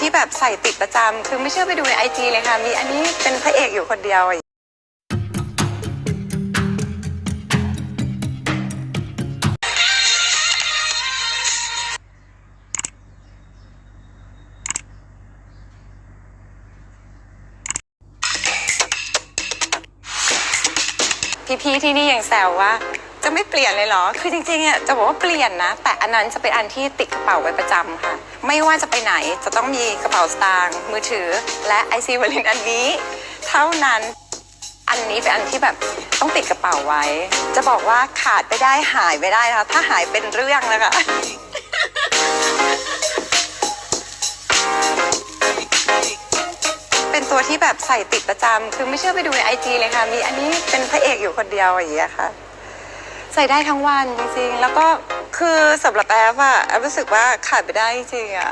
ที่แบบใส่ติดประจำคือไม่เชื่อไปดูในไอจีเลยค่ะ มีอันนี้เป็นพระเอกอยู่คนเดียว พี่ๆที่นี่ยังแซวว่า จะไม่เปลี่ยนเลยเหรอ คือจริงๆอะจะบอกว่าเปลี่ยนนะ แต่อันนั้นจะเป็นอันที่ติดกระเป๋าไว้ประจำค่ะ ไม่ว่าจะไปไหนจะต้องมีกระเป๋าสตางค์มือถือ และไอซีวลินอันนี้ เท่านั้นอันนี้เป็นอันที่แบบต้องติดกระเป๋าไว้ จะบอกว่าขาดไปได้หายไปได้นะคะถ้าหายเป็นเรื่องนะคะ ตัวที่แบบใส่ติดประจำคือไม่เชื่อไปดูในไอจีเลยค่ะ มีอันนี้เป็นพระเอกอยู่คนเดียวอย่างเงี้ยค่ะ ใส่ได้ทั้งวันจริงๆ แล้วก็คือสำหรับแอฟอะแอฟรู้สึกว่าขาดไปได้จริงอะ